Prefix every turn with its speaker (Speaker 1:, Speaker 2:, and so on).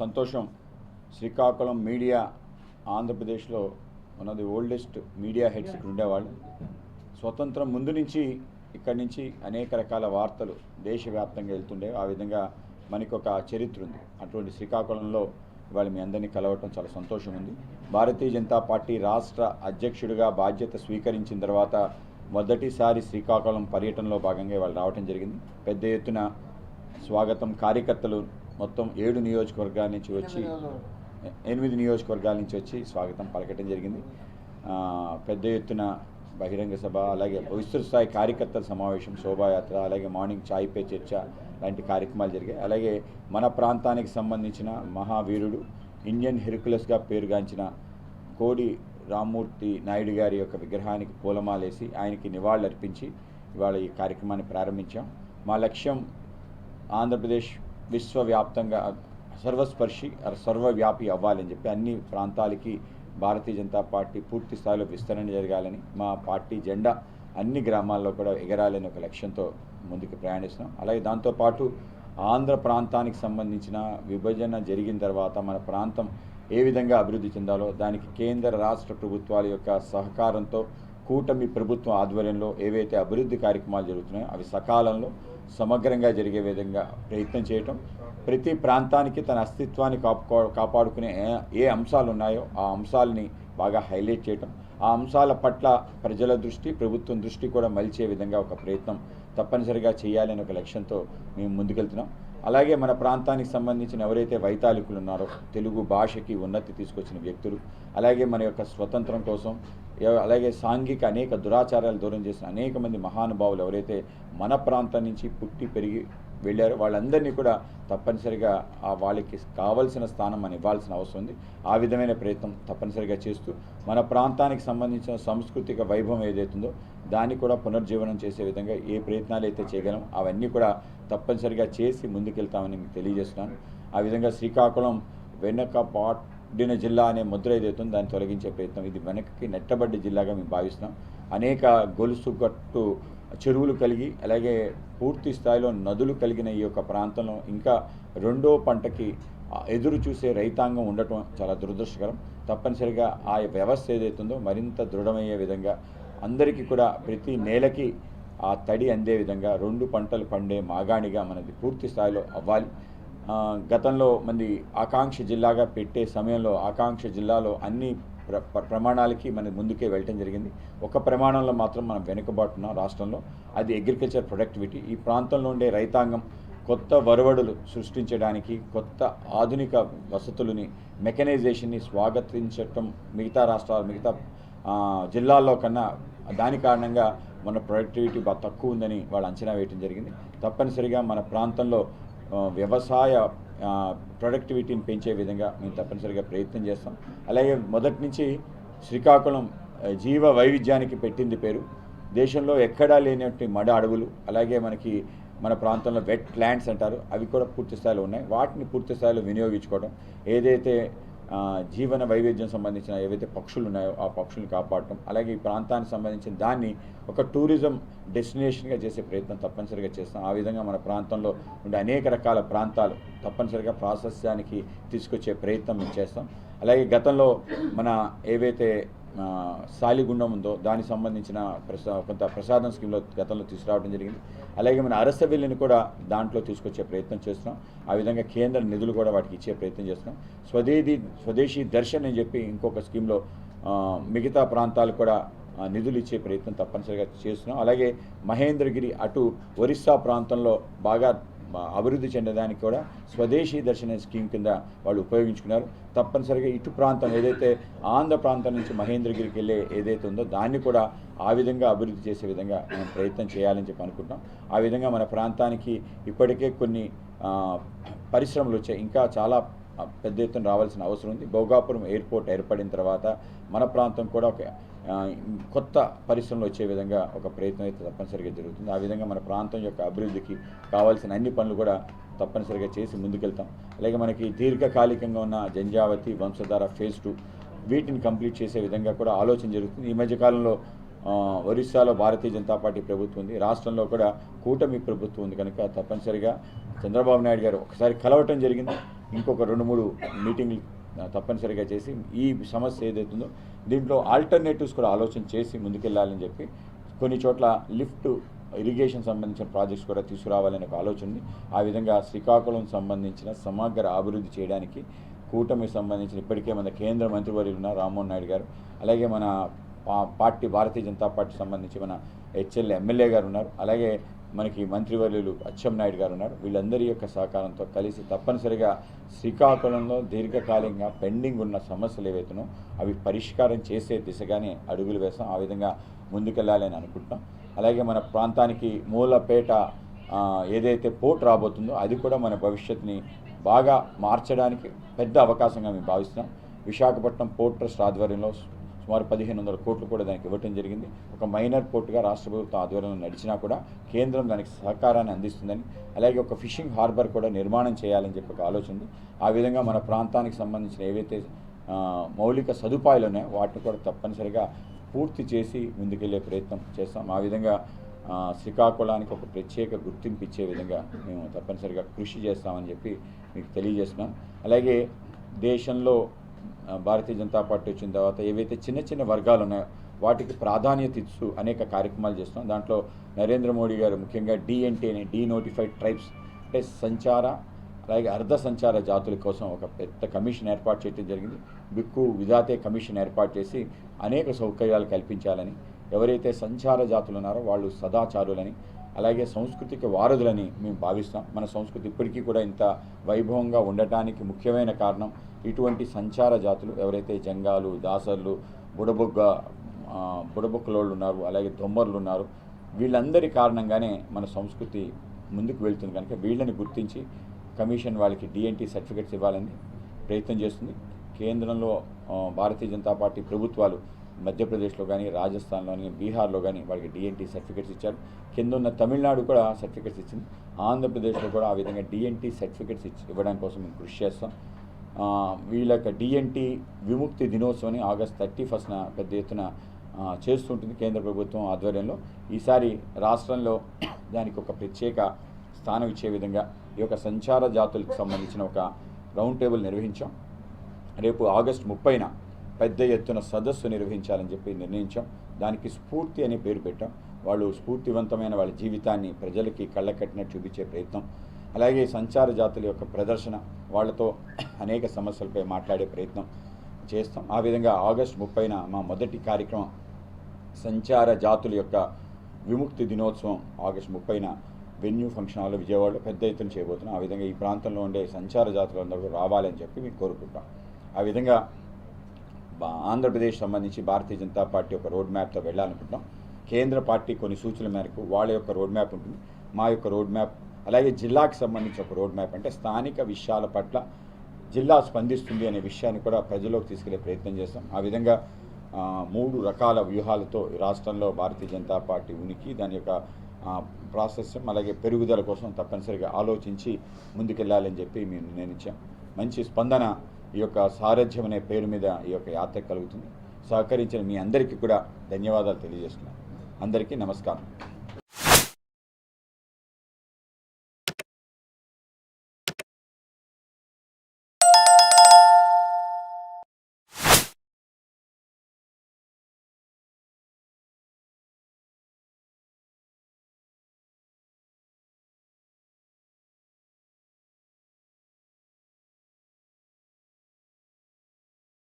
Speaker 1: సంతోషం. శ్రీకాకుళం మీడియా ఆంధ్రప్రదేశ్లో one of the oldest media heads ఇక్కడ ఉండేవాళ్ళు స్వతంత్రం ముందు నుంచి ఇక్కడి నుంచి అనేక రకాల వార్తలు దేశవ్యాప్తంగా వెళ్తుండే ఆ విధంగా మనకి ఒక చరిత్ర ఉంది. అటువంటి శ్రీకాకుళంలో ఇవాళ మీ అందరినీ కలవటం చాలా సంతోషం ఉంది. భారతీయ జనతా పార్టీ రాష్ట్ర అధ్యక్షుడిగా బాధ్యత స్వీకరించిన తర్వాత మొదటిసారి శ్రీకాకుళం పర్యటనలో భాగంగా ఇవాళ రావటం జరిగింది. పెద్ద ఎత్తున స్వాగతం కార్యకర్తలు మొత్తం ఏడు నియోజకవర్గాల నుంచి వచ్చి ఎనిమిది నియోజకవర్గాల నుంచి వచ్చి స్వాగతం పలకటం జరిగింది. పెద్ద ఎత్తున బహిరంగ సభ అలాగే విస్తృత స్థాయి కార్యకర్తల సమావేశం శోభాయాత్ర అలాగే మార్నింగ్ చాయ్ పే చర్చ లాంటి కార్యక్రమాలు జరిగాయి. అలాగే మన ప్రాంతానికి సంబంధించిన మహావీరుడు ఇండియన్ హెర్కులస్గా పేరుగాంచిన కోడి రామ్మూర్తి నాయుడు గారి యొక్క విగ్రహానికి పూలమాలేసి ఆయనకి నివాళులర్పించి ఇవాళ ఈ కార్యక్రమాన్ని ప్రారంభించాం. మా లక్ష్యం ఆంధ్రప్రదేశ్ విశ్వవ్యాప్తంగా సర్వస్పర్శి సర్వవ్యాపి అవ్వాలని చెప్పి అన్ని ప్రాంతాలకి భారతీయ జనతా పార్టీ పూర్తి స్థాయిలో విస్తరణ జరగాలని మా పార్టీ జెండా అన్ని గ్రామాల్లో కూడా ఎగరాలని ఒక లక్ష్యంతో ముందుకు ప్రయాణిస్తున్నాం. అలాగే దాంతోపాటు ఆంధ్ర ప్రాంతానికి సంబంధించిన విభజన జరిగిన తర్వాత మన ప్రాంతం ఏ విధంగా అభివృద్ధి చెందాలో దానికి కేంద్ర రాష్ట్ర ప్రభుత్వాల యొక్క సహకారంతో కూటమి ప్రభుత్వం ఆధ్వర్యంలో ఏవైతే అభివృద్ధి కార్యక్రమాలు జరుగుతున్నాయో అవి సకాలంలో సమగ్రంగా జరిగే విధంగా ప్రయత్నం చేయటం. ప్రతి ప్రాంతానికి తన అస్తిత్వాన్ని కాపుకో కాపాడుకునే ఏ- ఏ అంశాలు ఉన్నాయో ఆ అంశాలని బాగా హైలైట్ చేయటం. ఆ అంశాల పట్ల ప్రజల దృష్టి ప్రభుత్వం దృష్టి కూడా మలిచే విధంగా ఒక ప్రయత్నం తప్పనిసరిగా చేయాలని ఒక లక్ష్యంతో మేము ముందుకెళ్తున్నాం. అలాగే మన ప్రాంతానికి సంబంధించిన ఎవరైతే వైతాళికులు ఉన్నారో తెలుగు భాషకి ఉన్నతి తీసుకొచ్చిన వ్యక్తులు అలాగే మన యొక్క స్వతంత్రం కోసం అలాగే సాంఘిక అనేక దురాచారాలు దూరం చేసిన అనేక మంది మహానుభావులు ఎవరైతే మన ప్రాంతం నుంచి పుట్టి పెరిగి వెళ్ళారు. వాళ్ళందరినీ కూడా తప్పనిసరిగా ఆ వాళ్ళకి కావలసిన స్థానం మనం ఇవ్వాల్సిన అవసరం ఉంది. ఆ విధమైన ప్రయత్నం తప్పనిసరిగా చేస్తూ మన ప్రాంతానికి సంబంధించిన సాంస్కృతిక వైభవం ఏదైతుందో దాన్ని కూడా పునర్జీవనం చేసే విధంగా ఏ ప్రయత్నాలు అయితే చేయగలం అవన్నీ కూడా తప్పనిసరిగా చేసి ముందుకెళ్తామని మీకు తెలియజేస్తున్నాను. ఆ విధంగా శ్రీకాకుళం వెనక పాడిన జిల్లా అనే ముద్ర ఏదైతుందో దాన్ని తొలగించే ప్రయత్నం. ఇది వెనక్కి నెట్టబడ్డ జిల్లాగా మేము భావిస్తున్నాం. అనేక గొలుసుగట్టు చెరువులు కలిగి అలాగే పూర్తి స్థాయిలో నదులు కలిగిన ఈ యొక్క ప్రాంతంలో ఇంకా రెండో పంటకి ఎదురు చూసే రైతాంగం ఉండటం చాలా దురదృష్టకరం. తప్పనిసరిగా ఆ వ్యవస్థ ఏదైతుందో మరింత దృఢమయ్యే విధంగా అందరికీ కూడా ప్రతి నేలకి ఆ తడి అందే విధంగా రెండు పంటలు పండే మాగాణిగా మనది పూర్తి స్థాయిలో అవ్వాలి. గతంలో మంది ఆకాంక్ష జిల్లాగా పెట్టే సమయంలో ఆకాంక్ష జిల్లాలో అన్ని ప్రమాణాలకి మన ముందుకే వెళ్ళటం జరిగింది. ఒక ప్రమాణంలో మాత్రం మనం వెనుకబాటున్నాం రాష్ట్రంలో. అది అగ్రికల్చర్ ప్రొడక్టివిటీ ఈ ప్రాంతంలో ఉండే రైతాంగం కొత్త వరవడులు సృష్టించడానికి కొత్త ఆధునిక వసతులని మెకనైజేషన్ని స్వాగతించటం మిగతా రాష్ట్రాలు మిగతా జిల్లాల్లో కన్నా దాని కారణంగా మన ప్రొడక్టివిటీ బాగా తక్కువ ఉందని వాళ్ళు అంచనా వేయటం జరిగింది. తప్పనిసరిగా మన ప్రాంతంలో వ్యవసాయ ప్రొడక్టివిటీని పెంచే విధంగా మేము తప్పనిసరిగా ప్రయత్నం చేస్తాం. అలాగే మొదటి నుంచి శ్రీకాకుళం జీవ వైవిధ్యానికి పెట్టింది పేరు. దేశంలో ఎక్కడా లేనటువంటి మడ అడవులు అలాగే మనకి మన ప్రాంతంలో వెట్ ల్యాండ్స్ అంటారు. అవి కూడా పూర్తి స్థాయిలో ఉన్నాయి. వాటిని పూర్తి స్థాయిలో వినియోగించుకోవడం ఏదైతే జీవన వైవిధ్యం సంబంధించిన ఏవైతే పక్షులు ఉన్నాయో ఆ పక్షుల్ని కాపాడటం అలాగే ఈ ప్రాంతానికి సంబంధించిన దాన్ని ఒక టూరిజం డెస్టినేషన్గా చేసే ప్రయత్నం తప్పనిసరిగా చేస్తాం. ఆ విధంగా మన ప్రాంతంలో ఉండే అనేక రకాల ప్రాంతాలు తప్పనిసరిగా ప్రాశస్యానికి తీసుకొచ్చే ప్రయత్నం మేము చేస్తాం. అలాగే గతంలో మన ఏవైతే సాలిగుండం ఉందో దానికి సంబంధించిన ప్రసా కొంత ప్రసాదం స్కీమ్లో గతంలో తీసుకురావడం జరిగింది. అలాగే మన అరసవెల్లిని కూడా దాంట్లో తీసుకొచ్చే ప్రయత్నం చేస్తున్నాం. ఆ విధంగా కేంద్ర నిధులు కూడా వాటికి ఇచ్చే ప్రయత్నం చేస్తున్నాం. స్వదేశీ స్వదేశీ దర్శన్ అని చెప్పి ఇంకొక స్కీమ్లో మిగతా ప్రాంతాలు కూడా నిధులు ఇచ్చే ప్రయత్నం తప్పనిసరిగా చేస్తున్నాం. అలాగే మహేంద్రగిరి అటు ఒరిస్సా ప్రాంతంలో బాగా అభివృద్ధి చెందడానికి కూడా స్వదేశీ దర్శన స్కీమ్ కింద వాళ్ళు ఉపయోగించుకున్నారు. తప్పనిసరిగా ఇటు ప్రాంతం ఏదైతే ఆంధ్ర ప్రాంతం నుంచి మహేంద్రగిరికి వెళ్ళే ఏదైతే ఉందో దాన్ని కూడా ఆ విధంగా అభివృద్ధి చేసే విధంగా మనం ప్రయత్నం చేయాలని చెప్పి అనుకుంటున్నాం. ఆ విధంగా మన ప్రాంతానికి ఇప్పటికే కొన్ని పరిశ్రమలు వచ్చాయి. ఇంకా చాలా పెద్ద ఎత్తున రావాల్సిన అవసరం ఉంది. భోగాపురం ఎయిర్పోర్ట్ ఏర్పడిన తర్వాత మన ప్రాంతం కూడా ఒక కొత్త పరిశ్రమలు వచ్చే విధంగా ఒక ప్రయత్నం అయితే తప్పనిసరిగా జరుగుతుంది. ఆ విధంగా మన ప్రాంతం యొక్క అభివృద్ధికి కావాల్సిన అన్ని పనులు కూడా తప్పనిసరిగా చేసి ముందుకెళ్తాం. అలాగే మనకి దీర్ఘకాలికంగా ఉన్న జంజావతి వంశధార ఫేజ్ టూ వీటిని కంప్లీట్ చేసే విధంగా కూడా ఆలోచన జరుగుతుంది. ఈ మధ్యకాలంలో ఒరిస్సాలో భారతీయ జనతా పార్టీ ప్రభుత్వం ఉంది. రాష్ట్రంలో కూడా కూటమి ప్రభుత్వం ఉంది కనుక తప్పనిసరిగా చంద్రబాబు నాయుడు గారు ఒకసారి కలవటం జరిగింది. ఇంకొక రెండు మూడు మీటింగ్లు తప్పనిసరిగా చేసి ఈ సమస్య ఏదైతుందో దీంట్లో ఆల్టర్నేటివ్స్ కూడా ఆలోచన చేసి ముందుకెళ్ళాలని చెప్పి కొన్ని చోట్ల లిఫ్ట్ ఇరిగేషన్ సంబంధించిన ప్రాజెక్ట్స్ కూడా తీసుకురావాలనే ఒక ఆలోచన ఉంది ఆ విధంగా శ్రీకాకుళం సంబంధించిన సమగ్ర అభివృద్ధి చేయడానికి కూటమికి సంబంధించిన ఇప్పటికే మన కేంద్ర మంత్రివర్యులు ఉన్నారు రామ్మోహన్ నాయుడు గారు. అలాగే మన పా- పార్టీ భారతీయ జనతా పార్టీ సంబంధించి మన హెచ్ఎల్ ఎమ్మెల్యే గారు ఉన్నారు. అలాగే మనకి మంత్రివర్యులు అచ్చెం నాయుడు గారు ఉన్నారు వీళ్ళందరి యొక్క సహకారంతో కలిసి తప్పనిసరిగా శ్రీకాకుళంలో దీర్ఘకాలికంగా పెండింగ్ ఉన్న సమస్యలు ఏవైతేనో అవి పరిష్కారం చేసే దిశగానే అడుగులు వేస్తాం. ఆ విధంగా ముందుకెళ్ళాలని అనుకుంటున్నాం. అలాగే మన ప్రాంతానికి మూలపేట ఏదైతే పోర్ట్ రాబోతుందో అది కూడా మన భవిష్యత్తుని బాగా మార్చడానికి పెద్ద అవకాశంగా మేము భావిస్తున్నాం. విశాఖపట్నం పోర్ట్ ట్రస్ట్ ఆధ్వర్యంలో సుమారు పదిహేను వందల కోట్లు కూడా దానికి ఇవ్వటం జరిగింది. ఒక మైనర్ పోర్టుగా రాష్ట్ర ప్రభుత్వం ఆధ్వర్యంలో నడిచినా కూడా కేంద్రం దానికి సహకారాన్ని అందిస్తుందని అలాగే ఒక ఫిషింగ్ హార్బర్ కూడా నిర్మాణం చేయాలని చెప్పి ఒక ఆలోచన ఉంది. ఆ విధంగా మన ప్రాంతానికి సంబంధించిన ఏవైతే మౌలిక సదుపాయాలు ఉన్నాయో వాటిని కూడా తప్పనిసరిగా పూర్తి చేసి ముందుకెళ్ళే ప్రయత్నం చేస్తాం. ఆ విధంగా శ్రీకాకుళానికి ఒక ప్రత్యేక గుర్తింపు ఇచ్చే విధంగా మేము తప్పనిసరిగా కృషి చేస్తామని చెప్పి మీకు తెలియజేస్తున్నాం. అలాగే దేశంలో భారతీయ జనతా పార్టీ వచ్చిన తర్వాత ఏవైతే చిన్న చిన్న వర్గాలు ఉన్నాయో వాటికి ప్రాధాన్యత ఇస్తూ అనేక కార్యక్రమాలు చేస్తున్నాం. దాంట్లో నరేంద్ర మోడీ గారు ముఖ్యంగా డిఎన్టీ అనే డీ నోటిఫైడ్ ట్రైబ్స్ అంటే సంచార అలాగే అర్ధ సంచార జాతుల కోసం ఒక పెద్ద కమిషన్ ఏర్పాటు చేయడం జరిగింది. బిక్కు విధాతే కమిషన్ ఏర్పాటు చేసి అనేక సౌకర్యాలు కల్పించాలని ఎవరైతే సంచార జాతులు ఉన్నారో వాళ్ళు సదాచారులని అలాగే సాంస్కృతిక వారధులని మేము భావిస్తాం. మన సంస్కృతి ఇప్పటికీ కూడా ఇంత వైభవంగా ఉండటానికి ముఖ్యమైన కారణం ఇటువంటి సంచార జాతులు ఎవరైతే జంగాలు దాసర్లు బుడబొగ్గ బుడబొక్కలోళ్ళు ఉన్నారు అలాగే దొమ్మర్లు ఉన్నారు వీళ్ళందరి కారణంగానే మన సంస్కృతి ముందుకు వెళ్తుంది కనుక వీళ్ళని గుర్తించి కమిషన్ వాళ్ళకి డిఎన్టీ సర్టిఫికెట్స్ ఇవ్వాలని ప్రయత్నం చేస్తుంది. కేంద్రంలో భారతీయ జనతా పార్టీ ప్రభుత్వాలు మధ్యప్రదేశ్లో కానీ రాజస్థాన్లో కానీ బీహార్లో కానీ వాళ్ళకి డిఎన్టీ సర్టిఫికెట్స్ ఇచ్చారు. కింద ఉన్న తమిళనాడు కూడా సర్టిఫికెట్స్ ఇచ్చింది. ఆంధ్రప్రదేశ్లో కూడా ఆ విధంగా డిఎన్టీ సర్టిఫికెట్స్ ఇచ్చి ఇవ్వడానికి కోసం మేము కృషి చేస్తాం. ఆ, వీళ్ళ యొక్క డిఎన్టీ విముక్తి దినోత్సవాన్ని ఆగస్ట్ థర్టీ ఫస్ట్న పెద్ద ఎత్తున చేస్తుంటుంది కేంద్ర ప్రభుత్వం ఆధ్వర్యంలో. ఈసారి రాష్ట్రంలో దానికి ఒక ప్రత్యేక స్థానం ఇచ్చే విధంగా ఈ యొక్క సంచార జాతులకు సంబంధించిన ఒక రౌండ్ టేబుల్ నిర్వహించాం. రేపు ఆగస్ట్ ముప్పైన పెద్ద ఎత్తున సదస్సు నిర్వహించాలని చెప్పి నిర్ణయించాం. దానికి స్ఫూర్తి అనే పేరు పెట్టాం. వాళ్ళు స్ఫూర్తివంతమైన వాళ్ళ జీవితాన్ని ప్రజలకి కళ్ళకట్టినట్టు చూపించే ప్రయత్నం. అలాగే సంచార జాతుల యొక్క ప్రదర్శన వాళ్ళతో అనేక సమస్యలపై మాట్లాడే ప్రయత్నం చేస్తాం. ఆ విధంగా ఆగస్ట్ ముప్పైన మా మొదటి కార్యక్రమం సంచార జాతుల యొక్క విముక్తి దినోత్సవం ఆగస్ట్ ముప్పైన వెన్యూ ఫంక్షన్ హాల్లో విజయవాడలో పెద్ద ఎత్తున చేయబోతున్నాం. ఆ విధంగా ఈ ప్రాంతంలో ఉండే సంచార జాతులందరూ కూడా రావాలని చెప్పి మేము కోరుకుంటాం. ఆ విధంగా ఆంధ్రప్రదేశ్ సంబంధించి భారతీయ జనతా పార్టీ ఒక రోడ్ మ్యాప్తో వెళ్ళాలనుకుంటున్నాం. కేంద్ర పార్టీ కొన్ని సూచనల మేరకు వాళ్ళ యొక్క రోడ్ మ్యాప్ ఉంటుంది. మా యొక్క రోడ్ మ్యాప్ అలాగే జిల్లాకు సంబంధించి ఒక రోడ్ మ్యాప్. అంటే స్థానిక విషయాల పట్ల జిల్లా స్పందిస్తుంది అనే విషయాన్ని కూడా ప్రజల్లోకి తీసుకెళ్ళే ప్రయత్నం చేస్తాం. ఆ విధంగా మూడు రకాల వ్యూహాలతో ఈ రాష్ట్రంలో భారతీయ జనతా పార్టీ ఉనికి దాని యొక్క ప్రాసెస్ అలాగే పెరుగుదల కోసం తప్పనిసరిగా ఆలోచించి ముందుకెళ్ళాలని చెప్పి మేము నిర్ణయించాం. మంచి స్పందన ఈ యొక్క సారథ్యం అనే పేరు మీద ఈ యొక్క యాత్ర కలుగుతుంది. సహకరించిన మీ అందరికీ కూడా ధన్యవాదాలు తెలియజేస్తున్నాను. అందరికీ నమస్కారం.